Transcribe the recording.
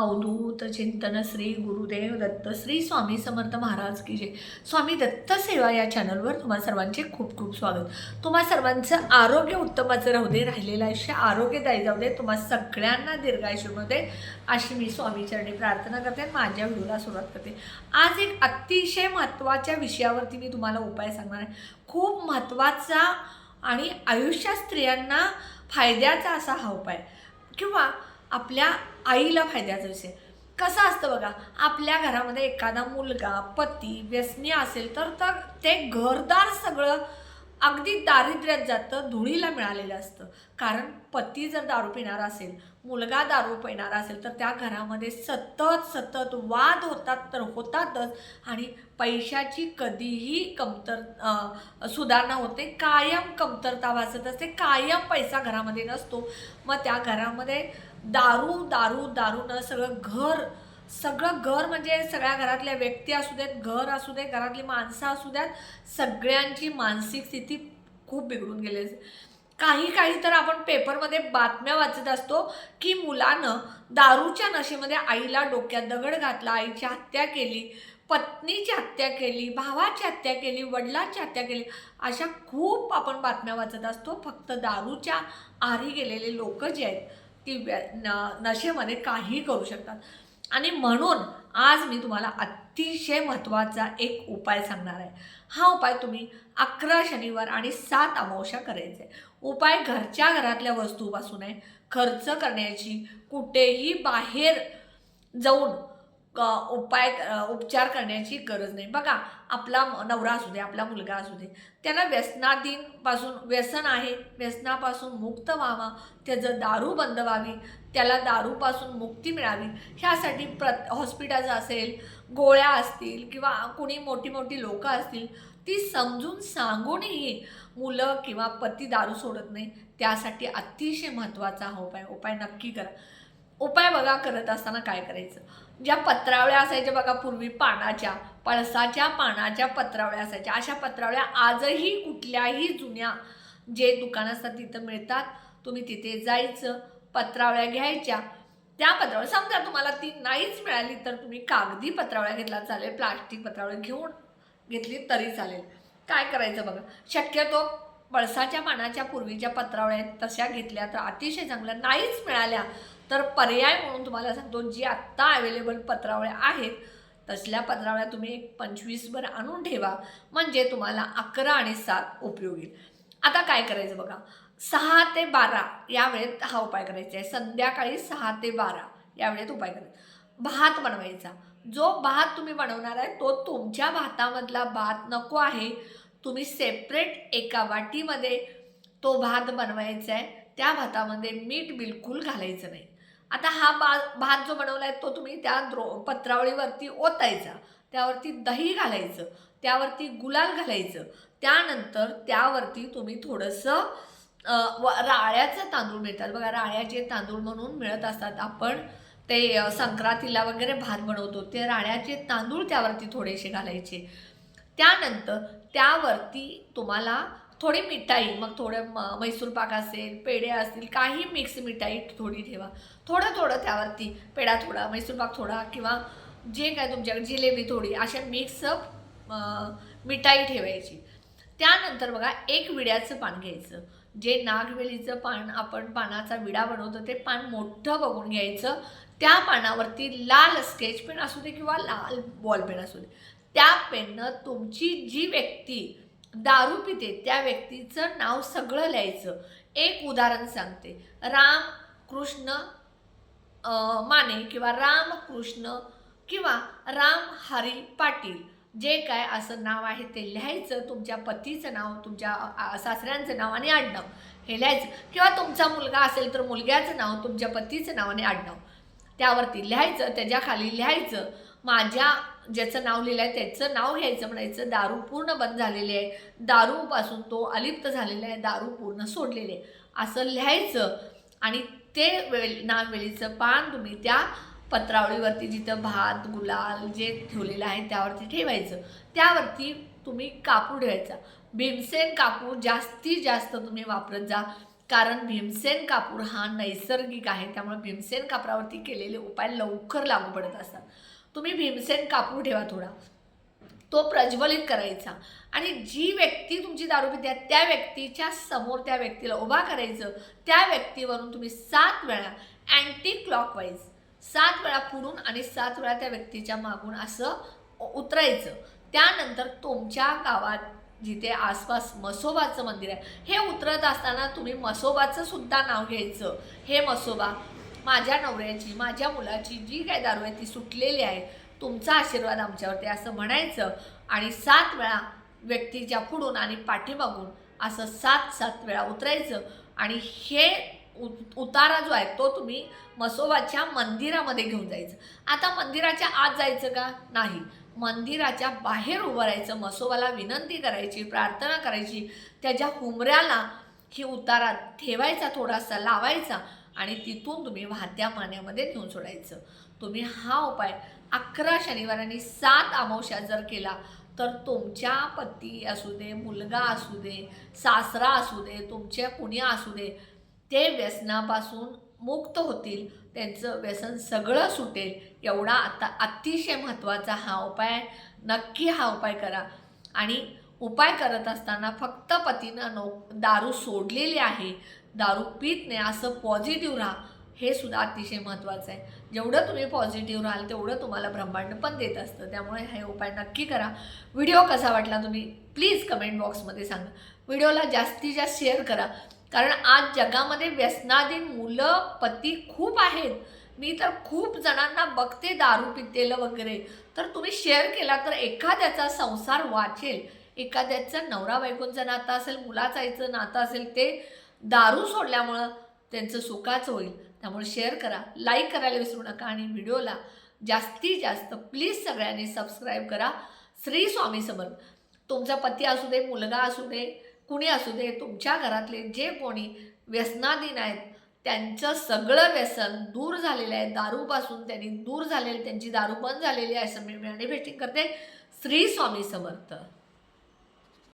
अवधूत चिंतन श्री गुरुदेव दत्त श्री स्वामी समर्थ महाराज की जय. स्वामी दत्त सेवा या चॅनलवर तुम्हा सर्वांचे खूप खूप स्वागत. तुम्हा सर्वांचं आरोग्य उत्तमाचं राहू दे राहिलेलं आयुष्य आरोग्यदायी जाऊ दे तुम्हा सगळ्यांना दीर्घायुष्यमध्ये अशी मी स्वामीचरणी प्रार्थना करते आणि माझ्या व्हिडिओला सुरुवात करते. आज एक अतिशय महत्त्वाच्या विषयावरती मी तुम्हाला उपाय सांगणार आहे. खूप महत्त्वाचा आणि आयुष्यात स्त्रियांना फायद्याचा असा हा उपाय. किंवा आपल्या आईला फायद्याचा विषय. कसं असतं बघा आपल्या घरामध्ये एखादा मुलगा पती व्यसनी असेल तर तर ते घरदार सगळं अगदी दारिद्र्यात जातं धुळीला मिळालेलं असतं. कारण पती जर दारू पिणारा असेल मुलगा दारू पिणारा असेल तर त्या घरामध्ये सतत सतत वाद होतात तर होतातच. आणि पैशाची कधीही कमतर सुधारणा होते. कायम कमतरता भासत असते. कायम पैसा घरामध्ये नसतो. मग त्या घरामध्ये दारू दारू दारूनं सगळं घर सगळं घर म्हणजे सगळ्या घरातल्या व्यक्ती असू देत घर असू दे घरातली माणसं असू द्यात सगळ्यांची मानसिक स्थिती खूप बिघडून गेली काही काही तर आपण पेपरमध्ये बातम्या वाचत असतो की मुलानं दारूच्या नशेमध्ये आईला डोक्यात दगड घातला आईची हत्या केली पत्नीची हत्या केली भावाची हत्या केली वडिलांची हत्या केली अशा खूप आपण बातम्या वाचत असतो. फक्त दारूच्या आरी गेलेले लोक जे आहेत ती व्य न नशेमध्ये काही करू शकतात. आणि म्हणून आज मी तुम्हाला अतिशय महत्त्वाचा एक उपाय सांगणार आहे. हा उपाय तुम्ही अकरा शनिवार आणि सात अमावश्या करायचे. उपाय घरच्या घरातल्या वस्तूपासून आहे. खर्च करण्याची कुठेही बाहेर जाऊन उपाय उपचार करण्याची गरज नाही. बघा आपला म- नवरा असू दे आपला मुलगा असू दे त्याला व्यसनाधीनपासून व्यसन आहे व्यसनापासून मुक्त व्हावा त्याचं दारू बंद व्हावी त्याला दारूपासून मुक्ती मिळावी ह्यासाठी प्र हॉस्पिटल असेल गोळ्या असतील किंवा कुणी मोठी मोठी लोकं असतील ती समजून सांगूनही मुलं किंवा पती दारू सोडत नाही त्यासाठी अतिशय महत्त्वाचा हा उपाय उपाय नक्की करा. उपाय बघा करत असताना काय करायचं? ज्या पत्रावळ्या असायच्या बघा पूर्वी पानाच्या पळसाच्या पानाच्या पत्रावळ्या असायच्या. अशा पत्रावळ्या आजही कुठल्याही जुन्या जे दुकानं असतात तिथं मिळतात. तुम्ही तिथे जायचं पत्रावळ्या घ्यायच्या. त्या पत्रावळ्या समजा तुम्हाला ती नाहीच मिळाली तर तुम्ही कागदी पत्रावळ्या घेतला चालेल प्लास्टिक पत्रावळ्या घेऊन घेतली तरी चालेल. काय करायचं बघा? शक्यतो पळसाच्या पानाच्या पूर्वीच्या पत्रावळ्या आहेत तशा घेतल्या तर अतिशय चांगल्या. नाहीच मिळाल्या तर पर्याय म्हणून तुम्हाला सांगतो जी आत्ता अवेलेबल पत्रावळ्या आहेत तसल्या पत्रावळ्या तुम्ही एक पंचवीसभर आणून ठेवा. म्हणजे तुम्हाला अकरा आणि सात उपयोग. येईल आता काय करायचं बघा. सहा ते बारा या वेळेत हा उपाय करायचा आहे. संध्याकाळी सहा ते बारा या वेळेत उपाय करायचा. भात बनवायचा. जो भात तुम्ही बनवणार आहे तो तुमच्या भातामधला भात नको आहे तुम्ही सेपरेट एका वाटीमध्ये तो भात बनवायचा आहे. त्या भातामध्ये मीठ बिलकुल घालायचं नाही. आता हा बा भात जो बनवला आहे तो तुम्ही त्या द्रो पत्रावळीवरती ओतायचा. त्यावरती दही घालायचं. त्यावरती गुलाल घालायचं. त्यानंतर त्यावरती तुम्ही थोडंसं व- राळ्याचं तांदूळ मिळतात. बघा राळ्याचे तांदूळ म्हणून मिळत असतात आपण. ते संक्रांतीला वगैरे भात बनवतो. ते राळ्याचे तांदूळ त्यावरती थोडेसे घालायचे. त्यानंतर त्यावरती तुम्हाला थोडी मिठाई मग थोडं म मैसूर पाक असेल पेढे असतील काही मिक्स मिठाई थोडी ठेवा. थोडं थोडं त्यावरती पेढा थोडा मैसूर पाक थोडा किंवा जे काय तुमच्याकडे जिलेबी थोडी अशा मिक्स मिठाई ठेवायची. त्यानंतर बघा एक विड्याचं पान घ्यायचं. जे नागवेलीचं पान आपण पानाचा विडा बनवतो ते पान मोठं बघून घ्यायचं. त्या पानावरती लाल स्केच पेन असू दे किंवा लाल बॉल पेन असू दे. त्या पेननं तुमची जी व्यक्ती दारू पिते त्या व्यक्तीचं नाव सगळं लिहायचं. एक उदाहरण सांगते. राम कृष्ण माने किंवा राम कृष्ण किंवा राम हरी पाटील जे काय असं नाव आहे ते लिहायचं तुमच्या पतीचं नाव तुमच्या सासऱ्यांचं नाव आणि आडनाव हे लिहायचं. किंवा तुमचा मुलगा असेल तर मुलग्याचं नाव तुमच्या पतीचं नाव आणि आडनाव त्यावरती लिहायचं त्याच्याखाली लिहायचं माझ्या ज्याचं नाव लिहिलं आहे त्याचं नाव घ्यायचं म्हणायचं दारू पूर्ण बंद झालेले आहे. दारूपासून तो अलिप्त झालेला आहे दारू पूर्ण सोडलेले आहे. असं लिहायचं आणि ते वेळ नागवेलीचं पान तुम्ही त्या पत्रावळीवरती जिथं भात गुलाल जे ठेवलेलं आहे त्यावरती ठेवायचं. त्यावरती तुम्ही कापूर ठेवायचा. भीमसेन कापूर जास्तीत जास्त तुम्ही वापरत जा. कारण भीमसेन कापूर हा नैसर्गिक आहे त्यामुळे भीमसेन कापरावरती केलेले उपाय लवकर लागू पडत असतात. तुम्ही भीमसेन कापूर ठेवा थोडा. तो प्रज्वलित करायचा. आणि जी व्यक्ती तुमची दारू पिते आहे, त्या व्यक्तीच्या समोर त्या व्यक्तीला उभा करायचं. त्या व्यक्तीवरून तुम्ही सात वेळा अँटी क्लॉकवाईज सात वेळा पुढून आणि सात वेळा त्या व्यक्तीच्या मागून असं उतरायचं. त्यानंतर तुमच्या गावात जिथे आसपास मसोबाचं मंदिर आहे हे उतरत असताना तुम्ही मसोबाचं सुद्धा नाव घ्यायचं. हे मसोबा माझ्या नवऱ्याची माझ्या मुलाची जी काय दारू आहे ती सुटलेली आहे. तुमचा आशीर्वाद आमच्यावरती असं म्हणायचं आणि सात वेळा व्यक्तीच्या पुढून आणि पाठीमागून असं सात सात वेळा उतरायचं. आणि हे उ- उतारा जो आहे तो तुम्ही मसोबाच्या मंदिरामध्ये घेऊन जायचं. आता मंदिराच्या आत जायचं का? नाही. मंदिराच्या बाहेर उभं राहायचं मसोबाला विनंती करायची प्रार्थना करायची. त्याच्या हुमऱ्याला ही उतारा ठेवायचा थोडासा लावायचा. आणि तिथून तुम्ही वाहत्या पाण्यामध्ये नेऊन सोडायचं. तुम्ही हा उपाय अकरा शनिवारांनी सात अमावश्या जर केला तर तुमच्या पती असू दे मुलगा असू दे सासरा असू दे तुमच्या कुणी असू दे ते व्यसनापासून मुक्त होतील. त्यांचं व्यसन सगळं सुटेल. एवढा आता अतिशय महत्त्वाचा हा उपाय नक्की हा उपाय करा. आणि उपाय करत असताना फक्त पतीनं नो दारू सोडलेली आहे दारू पीत नाही असं पॉझिटिव्ह राहा. हे सुद्धा अतिशय महत्त्वाचं आहे. जेवढं तुम्ही पॉझिटिव्ह राहाल तेवढं तुम्हाला ब्रह्मांड पण देत असतं. त्यामुळे हे उपाय नक्की करा. व्हिडिओ कसा वाटला तुम्ही प्लीज कमेंट बॉक्समध्ये सांगा. व्हिडिओला जास्तीत जास्त शेअर करा. कारण आज जगामध्ये व्यसनाधीन मुलं पती खूप आहेत. मी तर खूप जणांना बघते दारू पितेलं वगैरे. तर तुम्ही शेअर केला तर एखाद्याचा संसार वाचेल. एखाद्याचं नवरा बायकोंचं नातं असेल मुलाचं आईचं नातं असेल ते दारू सोडल्यामुळं त्यांचं सुखाचं होईल. त्यामुळे शेअर करा लाईक करायला विसरू नका आणि व्हिडिओला जास्तीत जास्त प्लीज सगळ्यांनी सबस्क्राईब करा. श्री स्वामी समर्थ. तुमचा पती असू दे मुलगा असू दे कुणी असू दे तुमच्या घरातले जे कोणी व्यसनाधीन आहेत त्यांचं सगळं व्यसन दूर झालेलं आहे. दारूपासून त्यांनी दूर झालेलं त्यांची दारू बंद झालेली आहे. असं मी मॅनिफेस्टिंग करते. श्री स्वामी समर्थ.